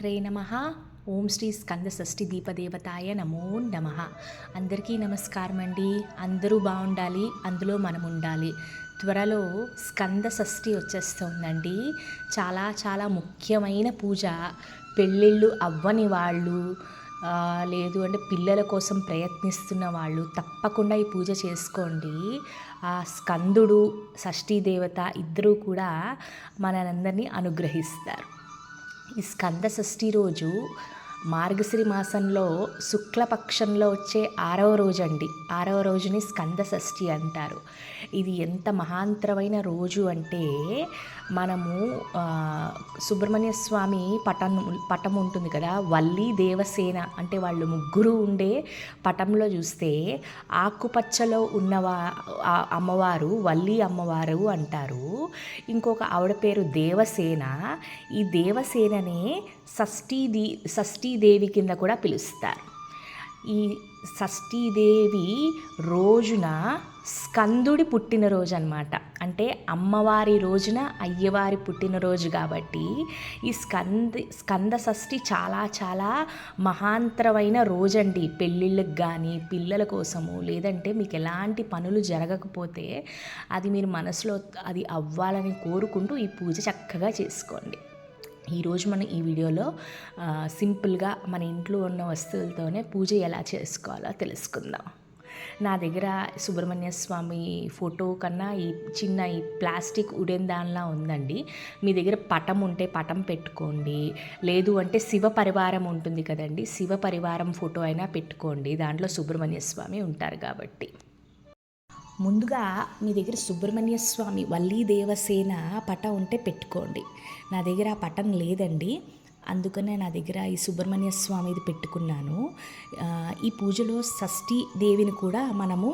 శ్రీమాత్రే నమ. ఓం శ్రీ స్కంద షష్ఠి దీపదేవతాయ నమో నమ. అందరికీ నమస్కారం అండి. అందరూ బాగుండాలి. అందులో మనం ఉండాలి. త్వరలో స్కంద షష్ఠి వచ్చేస్తుందండి. చాలా చాలా ముఖ్యమైన పూజ. పెళ్ళిళ్ళు అవ్వని వాళ్ళు లేదు అంటే పిల్లల కోసం ప్రయత్నిస్తున్న వాళ్ళు తప్పకుండా ఈ పూజ చేసుకోండి. ఆ స్కందుడు షష్ఠీ దేవత ఇద్దరూ కూడా మనందరినీ అనుగ్రహిస్తారు. ఈ స్కంద షష్ఠి రోజు మార్గశిరి మాసంలో శుక్లపక్షంలో వచ్చే ఆరవ రోజు అండి ఆరవ రోజుని స్కంద షష్ఠి అంటారు. ఇది ఎంత మహాంతరమైన రోజు అంటే మనము సుబ్రహ్మణ్య స్వామి పటం పటం ఉంటుంది కదా వల్లి దేవసేన అంటే వాళ్ళు ముగ్గురు ఉండే పటంలో చూస్తే ఆకుపచ్చలో ఉన్నవా అమ్మవారు వల్లి అమ్మవారు అంటారు. ఇంకొక ఆవిడ పేరు దేవసేన. ఈ దేవసేననే షష్ఠీది షష్ఠీదేవి కింద కూడా పిలుస్తారు. ఈ షష్ఠీదేవి రోజున స్కందుడి పుట్టినరోజు అనమాట అంటే అమ్మవారి రోజున అయ్యవారి పుట్టినరోజు కాబట్టి ఈ స్కంద స్కంద షష్ఠి చాలా చాలా మహాంతరమైన రోజండి. పెళ్ళిళ్ళకి కానీ పిల్లల కోసము లేదంటే మీకు ఎలాంటి పనులు జరగకపోతే అది మీరు మనసులో అది అవ్వాలని కోరుకుంటూ ఈ పూజ చక్కగా చేసుకోండి. ఈరోజు మనం ఈ వీడియోలో సింపుల్గా మన ఇంట్లో ఉన్న వస్తువులతోనే పూజ ఎలా చేసుకోవాలో తెలుసుకుందాం. నా దగ్గర సుబ్రహ్మణ్య స్వామి ఫోటో కన్నా ఈ చిన్న ఈ ప్లాస్టిక్ ఉడెన్ దానిలా ఉందండి. మీ దగ్గర పటం ఉంటే పటం పెట్టుకోండి. లేదు అంటే శివ పరివారం ఉంటుంది కదండి శివ పరివారం ఫోటో అయినా పెట్టుకోండి. దాంట్లో సుబ్రహ్మణ్య స్వామి ఉంటారు కాబట్టి. ముందుగా మీ దగ్గర సుబ్రహ్మణ్య స్వామి వల్లీ దేవసేన పట ఉంటే పెట్టుకోండి. నా దగ్గర ఆ పటం లేదండి. అందుకనే నా దగ్గర ఈ సుబ్రహ్మణ్య స్వామిది పెట్టుకున్నాను. ఈ పూజలో షష్ఠీ దేవిని కూడా మనము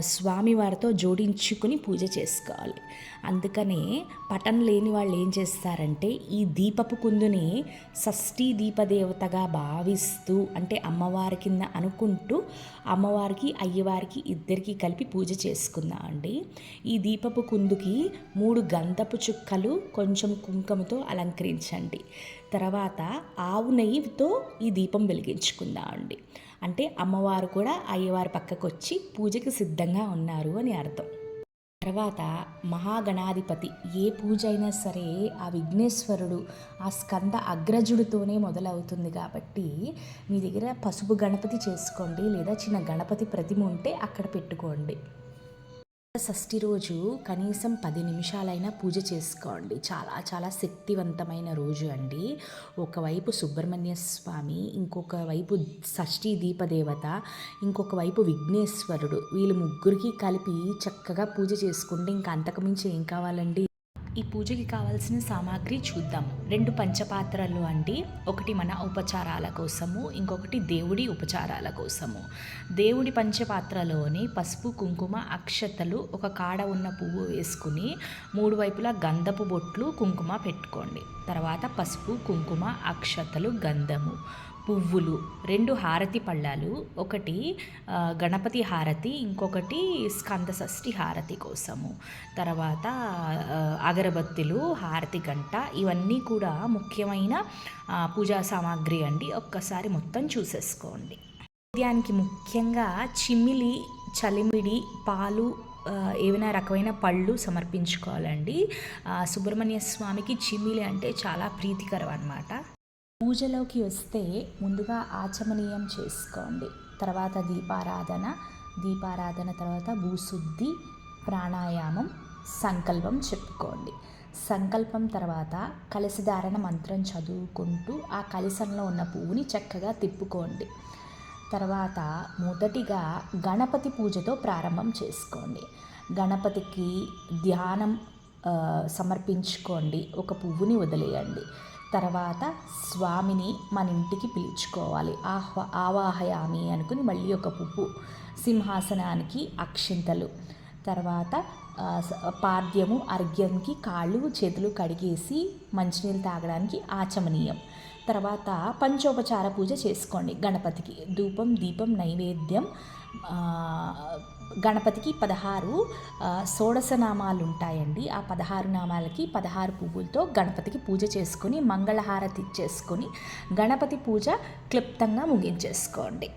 స్వామివారితో జోడించుకుని పూజ చేసుకోవాలి. అందుకనే పటం లేని వాళ్ళు ఏం చేస్తారంటే ఈ దీపపు కుందుని షష్ఠీ దీపదేవతగా భావిస్తూ అంటే అమ్మవారి కింద అనుకుంటూ అమ్మవారికి అయ్యవారికి ఇద్దరికి కలిపి పూజ చేసుకుందాం అండి. ఈ దీపపు కుందుకి మూడు గంధపు చుక్కలు కొంచెం కుంకుమతో అలంకరించండి. తర్వాత ఆవు నెయ్యితో ఈ దీపం వెలిగించుకుందాం అండి. అంటే అమ్మవారు కూడా అయ్యవారి పక్కకు వచ్చి పూజకి సిద్ధంగా ఉన్నారు అని అర్థం. తర్వాత మహాగణాధిపతి ఏ పూజ అయినా సరే ఆ విఘ్నేశ్వరుడు ఆ స్కంద అగ్రజుడితోనే మొదలవుతుంది కాబట్టి మీ దగ్గర పసుపు గణపతి చేసుకోండి లేదా చిన్న గణపతి ప్రతిమ ఉంటే అక్కడ పెట్టుకోండి. షష్ఠి రోజు కనీసం పది నిమిషాలైనా పూజ చేసుకోండి. చాలా చాలా శక్తివంతమైన రోజు అండి. ఒకవైపు సుబ్రహ్మణ్య స్వామి ఇంకొక వైపు షష్ఠీ దీపదేవత ఇంకొక వైపు విఘ్నేశ్వరుడు. వీళ్ళు ముగ్గురికి కలిపి చక్కగా పూజ చేసుకుంటే ఇంకా అంతకుమించి ఏం కావాలండి? ఈ పూజకి కావాల్సిన సామాగ్రి చూద్దాం. రెండు పంచపాత్రలు అండి. ఒకటి మన ఉపచారాల కోసము ఇంకొకటి దేవుడి ఉపచారాల కోసము. దేవుడి పంచపాత్రలోని పసుపు కుంకుమ అక్షతలు ఒక కాడ ఉన్న పువ్వు వేసుకుని మూడు వైపులా గంధపు బొట్లు కుంకుమ పెట్టుకోండి. తర్వాత పసుపు కుంకుమ అక్షతలు గంధము. పువ్వులు రెండు హారతి పళ్ళాలు ఒకటి గణపతి హారతి ఇంకొకటి స్కంద షష్ఠి హారతి కోసము. తర్వాత అగరబత్తిలు హారతి గంట ఇవన్నీ కూడా ముఖ్యమైన పూజా సామాగ్రి అండి. ఒక్కసారి మొత్తం చూసేసుకోండి. నైవేద్యానికి ముఖ్యంగా చిమ్మిలి చలిమిడి పాలు ఏమైనా ఏవైనా రకమైన పళ్ళు సమర్పించుకోవాలండి. సుబ్రహ్మణ్య స్వామికి చిమ్మిలి అంటే చాలా ప్రీతికరం అనమాట పూజలోకి వస్తే ముందుగా ఆచమనీయం చేసుకోండి. తర్వాత దీపారాధన దీపారాధన తర్వాత భూశుద్ధి ప్రాణాయామం సంకల్పం చెప్పుకోండి. సంకల్పం తర్వాత కలశధారణ మంత్రం చదువుకుంటూ ఆ కలశంలో ఉన్న పువ్వుని చక్కగా తిప్పుకోండి. తర్వాత మొదటిగా గణపతి పూజతో ప్రారంభం చేసుకోండి. గణపతికి ధ్యానం సమర్పించుకోండి. ఒక పువ్వుని వదిలేయండి. తర్వాత స్వామిని మన ఇంటికి పిలుచుకోవాలి. ఆహ్వా ఆవాహయామి అనుకుని మళ్ళీ ఒక పువ్వు సింహాసనానికి అక్షింతలు. తర్వాత పాద్యము అర్ఘ్యంకి కాళ్ళు చేతులు కడిగేసి మంచినీళ్ళు తాగడానికి ఆచమనీయం. తర్వాత పంచోపచార పూజ చేసుకోండి. గణపతికి. ధూపం దీపం నైవేద్యం గణపతికి పదహారు షోడశనామాలు నామాలు ఉంటాయండి. ఆ పదహారు నామాలకి పదహారు పువ్వులతో గణపతికి పూజ చేసుకుని మంగళహారతి చేసుకొని గణపతి పూజ క్లుప్తంగా ముగించేసుకోండి.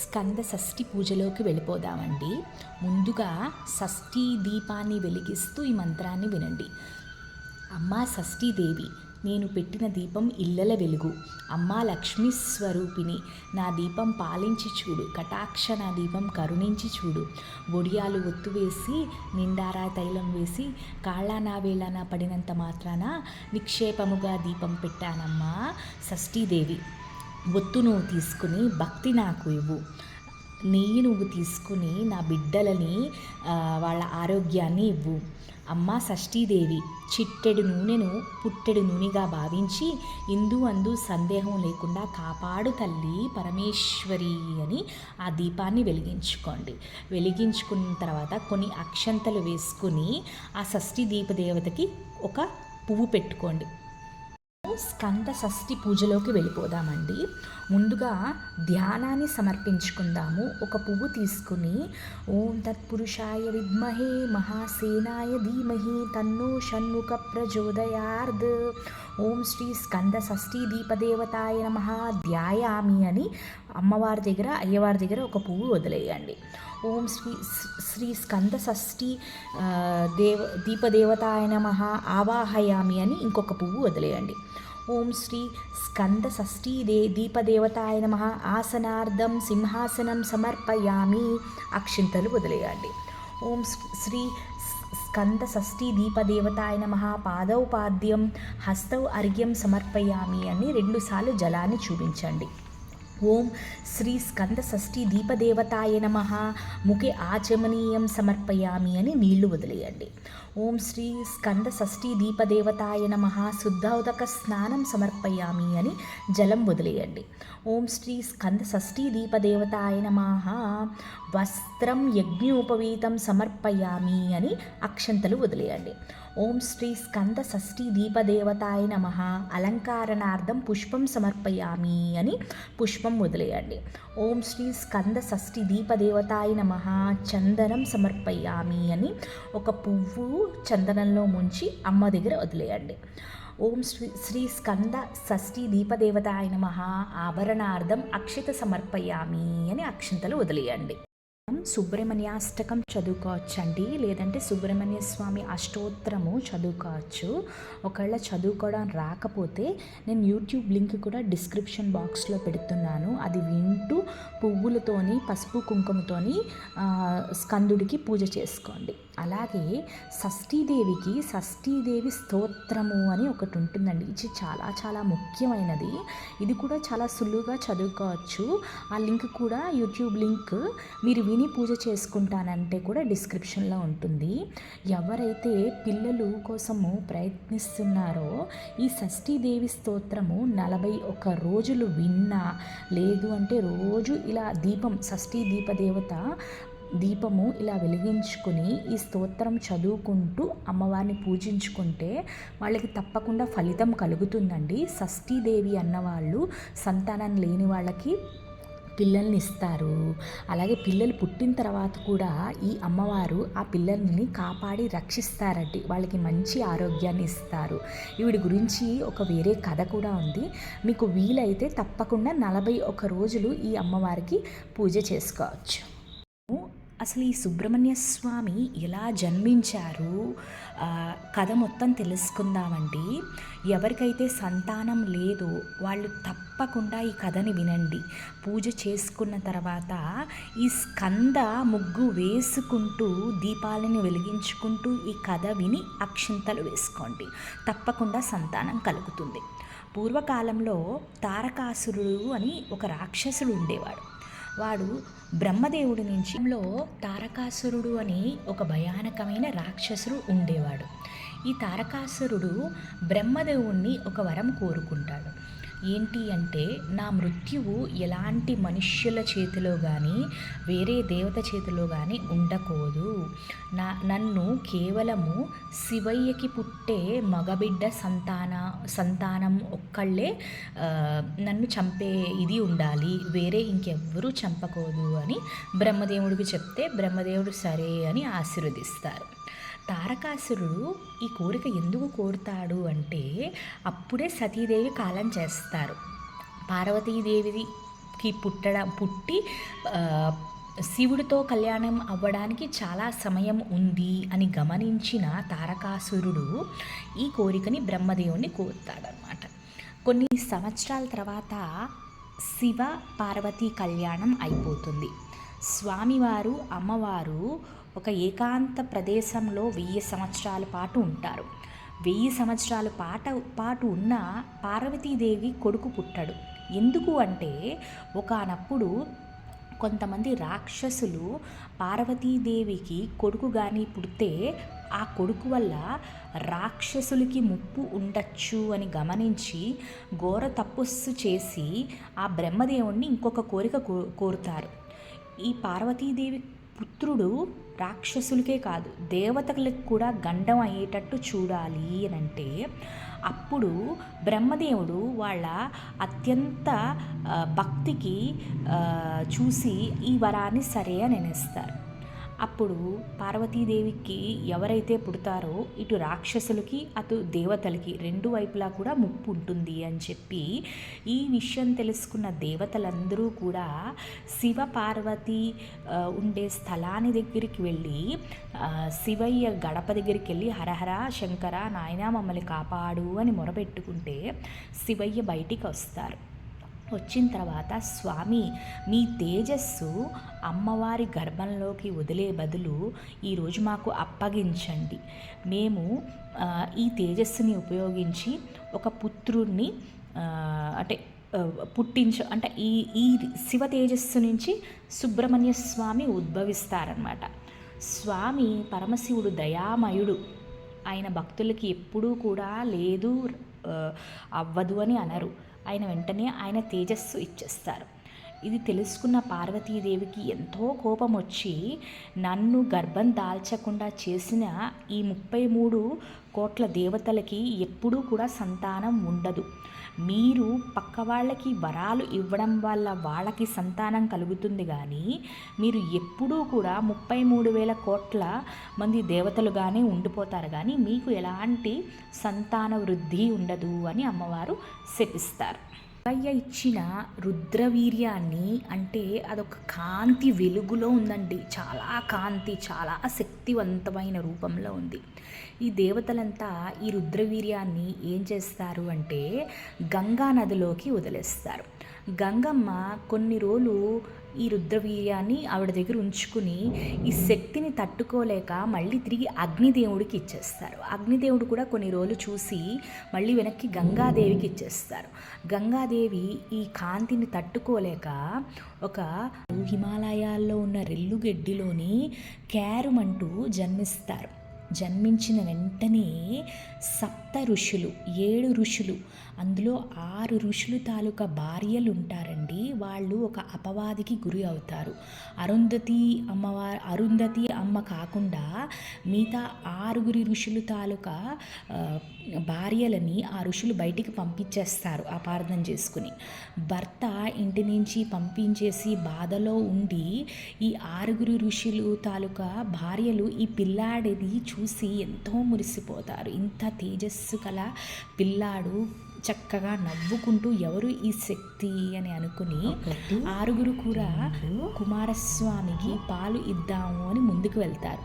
స్కంద షష్ఠి పూజలోకి వెళ్ళిపోదామండి. ముందుగా షష్ఠీ దీపాన్ని వెలిగిస్తూ ఈ మంత్రాన్ని వినండి. అమ్మా షష్ఠీదేవి నేను పెట్టిన దీపం ఇళ్ళల వెలుగు. అమ్మా లక్ష్మీ స్వరూపిణి నా దీపం పాలించి చూడు కటాక్ష నా దీపం కరుణించి చూడు. బొడియాలు ఒత్తువేసి నిండారా తైలం వేసి కాళ్ళానా వేళానా పడినంత మాత్రాన నిక్షేపముగా దీపం పెట్టానమ్మా షష్ఠీదేవి ఒత్తు నువ్వు తీసుకుని భక్తి నాకు ఇవ్వు. నెయ్యి నువ్వు తీసుకుని నా బిడ్డలని వాళ్ళ ఆరోగ్యాన్ని ఇవ్వు. అమ్మ షష్ఠీదేవి చిట్టెడు నూనెను పుట్టెడు నూనెగా భావించి ఇందు అందు సందేహం లేకుండా కాపాడు తల్లి పరమేశ్వరి అని ఆ దీపాన్ని వెలిగించుకోండి. వెలిగించుకున్న తర్వాత కొన్ని అక్షంతలు వేసుకుని ఆ షష్ఠీ దీపదేవతకి ఒక పువ్వు పెట్టుకోండి. స్కంద షష్ఠి పూజలోకి వెళ్ళిపోదామండి. ముందుగా ధ్యానాన్ని సమర్పించుకుందాము. ఒక పువ్వు తీసుకుని ఓం తత్పురుషాయ విద్మహే మహాసేనాయ ధీమహి తన్నో షణ్ముఖ ప్రచోదయార్ద్. ఓం శ్రీ స్కంద షష్ఠీ దీపదేవతాయ నమ. ధ్యాయామి అని అమ్మవారి దగ్గర అయ్యవారి దగ్గర ఒక పువ్వు వదిలేయండి. ఓం శ్రీ శ్రీ స్కంద షష్ఠి దేవ దీపదేవతాయ నమ ఆవాహయామి అని ఇంకొక పువ్వు వదిలేయండి. ఓం శ్రీ స్కంద షష్ఠీ దే దీపదేవతాయ నమ ఆసనార్థం సింహాసనం సమర్పయామి అక్షింతలు వదిలేయండి. ఓం శ్రీ- శ్రీ స్కంద షష్ఠీ దీపదేవతాయ నమ పాదౌ పాద్యం హస్తౌ అర్ఘ్యం సమర్పయామి అని రెండుసార్లు జలాన్ని చూపించండి. ఓం శ్రీ స్కంద షష్ఠీ దీపదేవతాయ నమ. ముఖే ఆచమనీయం సమర్పయామి అని నీళ్ళు వదిలేయండి. ఓం శ్రీ స్కంద షష్ఠీ దీపదేవతాయ నమ. శుద్ధౌదక స్నానం సమర్పయామి అని జలం వదిలేయండి. ఓం శ్రీ స్కంద షష్ఠీ దీపదేవతాయ నమ. వస్త్రం యజ్ఞోపవీతం సమర్పయామి అని అక్షంతలు వదిలేయండి. ఓం శ్రీ స్కంద షష్ఠీ దీపదేవతాయ నమ. అలంకారణార్థం పుష్పం సమర్పయామి అని పుష్పం వదిలేయండి. ఓం శ్రీ స్కంద షష్ఠీ దీపదేవతాయ నమ. చందనం సమర్పయామి అని ఒక పువ్వు చందనంలో ముంచి అమ్మ దగ్గర వదిలేయండి. ఓం శ్రీ శ్రీ స్కంద షష్ఠీ దీపదేవతాయ నమ. ఆభరణార్థం అక్షిత సమర్పయామి అని అక్షింతలు వదిలేయండి. సుబ్రహ్మణ్యాష్టకం చదువుకోవచ్చండి. లేదంటే సుబ్రహ్మణ్య స్వామి అష్టోత్తరము చదువుకోవచ్చు. ఒకవేళ చదువుకోవడం రాకపోతే నేను యూట్యూబ్ లింక్ కూడా డిస్క్రిప్షన్ బాక్స్లో పెడుతున్నాను. అది వింటూ పువ్వులతోని పసుపు కుంకుమతోని స్కందుడికి పూజ చేసుకోండి. అలాగే షష్ఠీదేవికి షష్ఠీదేవి స్తోత్రము అని ఒకటి ఉంటుందండి. ఇది చాలా చాలా ముఖ్యమైనది. ఇది కూడా చాలా సులువుగా చదువుకోవచ్చు. ఆ లింక్ కూడా యూట్యూబ్ లింక్ మీరు విని పూజ చేసుకుంటానంటే కూడా డిస్క్రిప్షన్లో ఉంటుంది. ఎవరైతే పిల్లలు కోసము ప్రయత్నిస్తున్నారో ఈ షష్ఠీదేవి స్తోత్రము నలభై ఒక్క రోజులు విన్నా లేదు అంటే రోజు ఇలా దీపం షష్ఠీ దీపదేవత దీపము ఇలా వెలిగించుకొని ఈ స్తోత్రం చదువుకుంటూ అమ్మవారిని పూజించుకుంటే వాళ్ళకి తప్పకుండా ఫలితం కలుగుతుందండి. షష్ఠీదేవి అన్నవాళ్ళు సంతానం లేని వాళ్ళకి పిల్లల్ని ఇస్తారు. అలాగే పిల్లలు పుట్టిన తర్వాత కూడా ఈ అమ్మవారు ఆ పిల్లల్ని కాపాడి రక్షిస్తారండి వాళ్ళకి మంచి ఆరోగ్యాన్ని ఇస్తారు. ఈవిడి గురించి ఒక వేరే కథ కూడా ఉంది. మీకు వీలైతే తప్పకుండా నలభై ఒక రోజులు ఈ అమ్మవారికి పూజ చేసుకోవచ్చు. అసలు ఈ సుబ్రహ్మణ్య స్వామి ఎలా జన్మించారు? కథ మొత్తం తెలుసుకుందామండి. ఎవరికైతే సంతానం లేదో వాళ్ళు తప్పకుండా ఈ కథని వినండి. పూజ చేసుకున్న తర్వాత ఈ స్కంద ముగ్గు వేసుకుంటూ దీపాలను వెలిగించుకుంటూ ఈ కథ విని అక్షింతలు వేసుకోండి. తప్పకుండా సంతానం కలుగుతుంది. పూర్వకాలంలో తారకాసురుడు అని ఒక రాక్షసుడు ఉండేవాడు. వాడు బ్రహ్మదేవుడి నుంచి తారకాసురుడు అని ఒక భయానకమైన రాక్షసుడు ఉండేవాడు. ఈ తారకాసురుడు బ్రహ్మదేవుణ్ణి ఒక వరం కోరుకుంటాడు. ఏంటి అంటే నా మృత్యువు ఎలాంటి మనుష్యుల చేతిలో కానీ వేరే దేవత చేతిలో కానీ ఉండకూడదు. నా నన్ను కేవలము శివయ్యకి పుట్టే మగబిడ్డ సంతాన సంతానం ఒక్కళ్ళే నన్ను చంపే ఇది ఉండాలి. వేరే ఇంకెవ్వరూ చంపకూడదు అని బ్రహ్మదేవుడికి చెప్తే బ్రహ్మదేవుడు సరే అని ఆశీర్వదిస్తారు. తారకాసురుడు ఈ కోరిక ఎందుకు కోరుతాడు అంటే అప్పుడే సతీదేవి కాలం చేస్తారు. పార్వతీదేవికి పుట్టడం పుట్టి శివుడితో కళ్యాణం అవ్వడానికి చాలా సమయం ఉంది అని గమనించిన తారకాసురుడు ఈ కోరికని బ్రహ్మదేవుని కోరుతాడనమాట కొన్ని సంవత్సరాల తర్వాత శివ పార్వతీ కళ్యాణం అయిపోతుంది. స్వామివారు అమ్మవారు ఒక ఏకాంత ప్రదేశంలో వెయ్యి సంవత్సరాల పాటు ఉంటారు. వెయ్యి సంవత్సరాల పాట పాటు ఉన్న పార్వతీదేవి కొడుకు పుట్టాడు. ఎందుకు అంటే ఒకనప్పుడు కొంతమంది రాక్షసులు పార్వతీదేవికి కొడుకు కానీ పుడితే ఆ కొడుకు వల్ల రాక్షసులకి ముప్పు ఉండొచ్చు అని గమనించి ఘోర తపస్సు చేసి ఆ బ్రహ్మదేవుణ్ణి ఇంకొక కోరిక కో కోరుతారు. ఈ పార్వతీదేవి పుత్రుడు రాక్షసులకే కాదు దేవతలకు కూడా గండం అయ్యేటట్టు చూడాలి అని అంటే అప్పుడు బ్రహ్మదేవుడు వాళ్ళ అత్యంత భక్తికి చూసి ఈ వరాన్ని సరే అని అనేస్తారు. అప్పుడు పార్వతీదేవికి ఎవరైతే పుడతారో ఇటు రాక్షసులకి అటు దేవతలకి రెండు వైపులా కూడా ముప్పు ఉంటుంది అని చెప్పి ఈ విషయం తెలుసుకున్న దేవతలందరూ కూడా శివ పార్వతి ఉండే స్థలాన్ని దగ్గరికి వెళ్ళి శివయ్య గడప దగ్గరికి వెళ్ళి హరహర శంకర నాయనా మమ్మల్ని కాపాడు అని మొరపెట్టుకుంటే శివయ్య బయటికి వస్తారు. వచ్చిన తర్వాత స్వామి మీ తేజస్సు అమ్మవారి గర్భంలోకి వదిలే బదులు ఈరోజు మాకు అప్పగించండి. మేము ఈ తేజస్సుని ఉపయోగించి ఒక పుత్రుణ్ణి అంటే పుట్టించ అంటే ఈ ఈ శివ తేజస్సు నుంచి సుబ్రహ్మణ్య స్వామి ఉద్భవిస్తారనమాట స్వామి పరమశివుడు దయామయుడు. ఆయన భక్తులకి ఎప్పుడూ కూడా లేదు అవ్వదు అని అనరు. ఆయన వెంటనే ఆయన తేజస్సు ఇచ్చేస్తారు. ఇది తెలుసుకున్న పార్వతీదేవికి ఎంతో కోపం వచ్చి నన్ను గర్భం దాల్చకుండా చేసిన ఈ ముప్పై మూడు కోట్ల దేవతలకి ఎప్పుడూ కూడా సంతానం ఉండదు. మీరు పక్క వాళ్ళకి వరాలు ఇవ్వడం వల్ల వాళ్ళకి సంతానం కలుగుతుంది కానీ మీరు ఎప్పుడూ కూడా ముప్పై మూడు వేల కోట్ల మంది దేవతలుగానే ఉండిపోతారు కానీ మీకు ఎలాంటి సంతాన వృద్ధి ఉండదు అని అమ్మవారు శపిస్తారు. శివయ్య ఇచ్చిన రుద్రవీర్యాన్ని అంటే అదొక కాంతి వెలుగులో ఉందండి. చాలా కాంతి చాలా శక్తివంతమైన రూపంలో ఉంది. ఈ దేవతలంతా ఈ రుద్రవీర్యాన్ని ఏం చేస్తారు అంటే గంగా నదిలోకి వదిలేస్తారు. గంగమ్మ కొన్ని రోజులు ఈ రుద్రవీర్యాన్ని ఆవిడ దగ్గర ఉంచుకుని ఈ శక్తిని తట్టుకోలేక మళ్ళీ తిరిగి అగ్నిదేవుడికి ఇచ్చేస్తారు. అగ్నిదేవుడు కూడా కొన్ని రోజులు చూసి మళ్ళీ వెనక్కి గంగాదేవికి ఇచ్చేస్తారు. గంగాదేవి ఈ కాంతిని తట్టుకోలేక ఒక హిమాలయాల్లో ఉన్న రెల్లుగెడ్డిలోని క్యారుమంటూ జన్మిస్తారు. జన్మించిన వెంటనే సప్త ఋషులు ఏడు ఋషులు అందులో ఆరు ఋషులు తాలూకా భార్యలు ఉంటారండి. వాళ్ళు ఒక అపవాదికి గురి అవుతారు. అరుంధతి అమ్మవారు అరుంధతి అమ్మ కాకుండా మిగతా ఆరుగురి ఋషులు తాలూకా భార్యలని ఆ ఋషులు బయటికి పంపించేస్తారు అపార్థం చేసుకుని. భర్త ఇంటి నుంచి పంపించేసి బాధలో ఉండి ఈ ఆరుగురు ఋషులు తాలూకా భార్యలు ఈ పిల్లాడిని చూసి ఎంతో మురిసిపోతారు. ఇంత తేజస్సు కల పిల్లాడు చక్కగా నవ్వుకుంటూ ఎవరు ఈ శక్తి అని అనుకుని ఆరుగురు కూడా కుమారస్వామికి పాలు ఇద్దాము అని ముందుకు వెళ్తారు.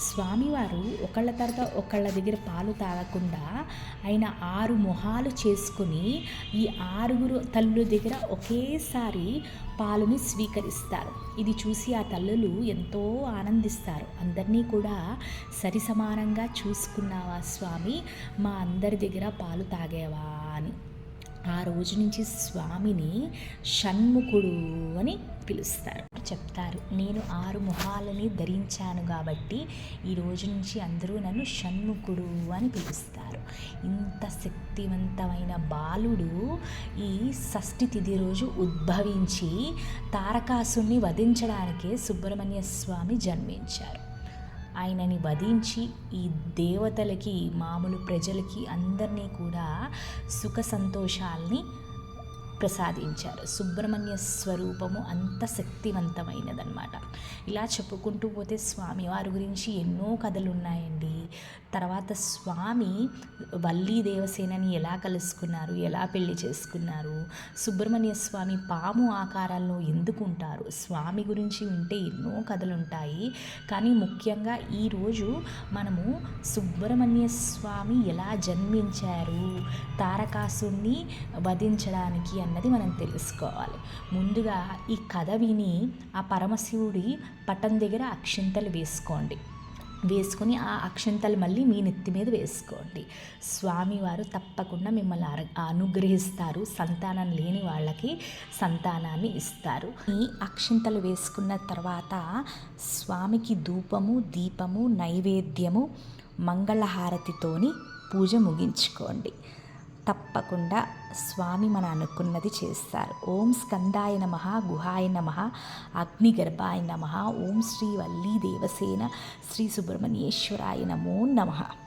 స్వామివారు ఒకళ్ళ తర్వాత ఒకళ్ళ దగ్గర పాలు తాగకుండా ఆయన ఆరు మొహాలు చేసుకుని ఈ ఆరుగురు తల్లుల దగ్గర ఒకేసారి పాలుని స్వీకరిస్తారు. ఇది చూసి ఆ తల్లులు ఎంతో ఆనందిస్తారు. అందరినీ కూడా సరి సమానంగా చూసుకున్నావా స్వామి? మా అందరి దగ్గర పాలు తాగేవా అని. ఆ రోజు నుంచి స్వామిని షణ్ముఖుడు అని పిలుస్తారు. చెప్తారు. నేను ఆరు మొహాలని ధరించాను కాబట్టి ఈ రోజు నుంచి అందరూ నన్ను షణ్ముఖుడు అని పిలుస్తారు. ఇంత శక్తివంతమైన బాలుడు ఈ షష్ఠి తిథి రోజు ఉద్భవించి తారకాసుని వధించడానికే సుబ్రహ్మణ్య స్వామి జన్మించారు. ఆయనని వధించి ఈ దేవతలకి మామూలు ప్రజలకి అందరినీ కూడా సుఖ సంతోషాల్ని ప్రసాదించారు. సుబ్రహ్మణ్య స్వరూపము అంత శక్తివంతమైనదన్నమాట. ఇలా చెప్పుకుంటూ పోతే స్వామి వారి గురించి ఎన్నో కథలు ఉన్నాయండి తర్వాత స్వామి వల్లీ దేవసేనని ఎలా కలుసుకున్నారు? ఎలా పెళ్ళి చేసుకున్నారు? సుబ్రహ్మణ్య స్వామి పాము ఆకారాల్లో ఎందుకు ఉంటారు? స్వామి గురించి వింటే ఎన్నో కథలు ఉంటాయి కానీ ముఖ్యంగా ఈరోజు మనము సుబ్రహ్మణ్య స్వామి ఎలా జన్మించారు? తారకాసుని వధించడానికి అన్నది మనం తెలుసుకోవాలి. ముందుగా ఈ కథ విని ఆ పరమశివుడి పటం దగ్గర అక్షింతలు వేసుకోండి. వేసుకొని ఆ అక్షంతలు మళ్ళీ మీ నెత్తి మీద వేసుకోండి. స్వామివారు తప్పకుండా మిమ్మల్ని అనుగ్రహిస్తారు. సంతానం లేని వాళ్ళకి సంతానాన్ని ఇస్తారు. ఈ అక్షింతలు వేసుకున్న తర్వాత స్వామికి ధూపము దీపము నైవేద్యము మంగళహారతితోని పూజ ముగించుకోండి. తప్పకుండా స్వామి మన అనుకున్నది చేస్తారు. ఓం స్కందాయ నమ గుహాయ నమ అగ్నిగర్భాయ నమ ఓం శ్రీ వల్లీ దేవసేన శ్రీ సుబ్రహ్మణ్యేశ్వరాయ నమో నమః.